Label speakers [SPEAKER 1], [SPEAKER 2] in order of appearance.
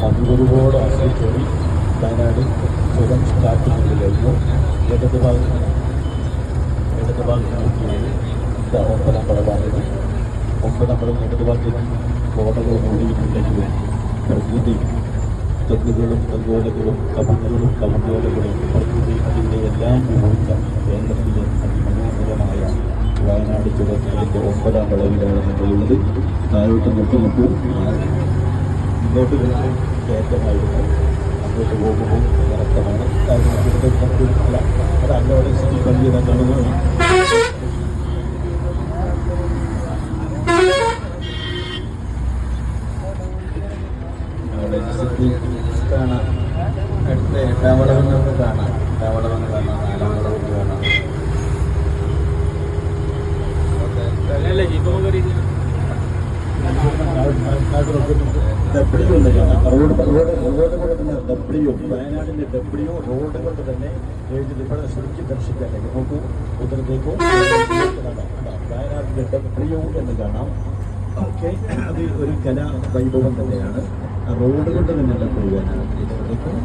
[SPEAKER 1] അതിലൊരുപാട് ആശ്രയിച്ചോടി വയനാട് ചെയ്ത് കഴിഞ്ഞു ഇടത് ഭാഗം ഇടത് ഭാഗത്ത് നോക്കിയാൽ ഇതാ ഒമ്പതാം പടഭാഗത്ത് ഒമ്പതാം പടം ഇടത് ഭാഗത്ത് കോടകൾ ഓടിയിട്ടുണ്ടെങ്കിൽ പ്രകൃതി തെങ്ങുകളും തെങ്ങോലകളും കവിതകളും കവിതകളും പ്രകൃതി അതിന്റെ എല്ലാം വിഭവിച്ച കേന്ദ്രത്തിലെ അതിമനോഹരമായ വയനാട് ചുരത്തിന്റെ ഒമ്പതാം വളവിലാണ് നമ്മളുള്ളത് താഴോട്ട് നോക്കി നോക്കൂ. ഇങ്ങോട്ട് കയറ്റമായിരുന്നു അങ്ങോട്ട് പോകുമ്പോൾ ഇറക്കമാണ് കാരണം ഇവിടുത്തെ നമുക്ക് അല്ല അത് അന്നോടെ സ്ഥിതി പള്ളി തന്നുള്ളത് അവിടെ സിറ്റി കാണാം അടുത്ത എട്ടാം വളവ് നമുക്ക് കാണാം. എട്ടാം വളവ് കാണാം നാലാം വളവ് കാണാം ഡബ്ല്യുണ്ട് റോഡ് റോഡ് റോഡ് കൊണ്ട് തന്നെ ഡബ്ല്യു വയനാടിന്റെ ഡബ്ല്യു റോഡ് കൊണ്ട് തന്നെ എഴുതി ഇവിടെ ശരിക്കും ദർശിക്കാൻ നോക്കൂ ഉത്തരത്തേക്കോ വയനാടിന്റെ ഡബ്ല്യു എന്ന് കാണാം ഓക്കെ അത് ഒരു കലാ വൈഭവം തന്നെയാണ് റോഡ് കൊണ്ട് തന്നെ വയനാട് ഇവിടേക്കും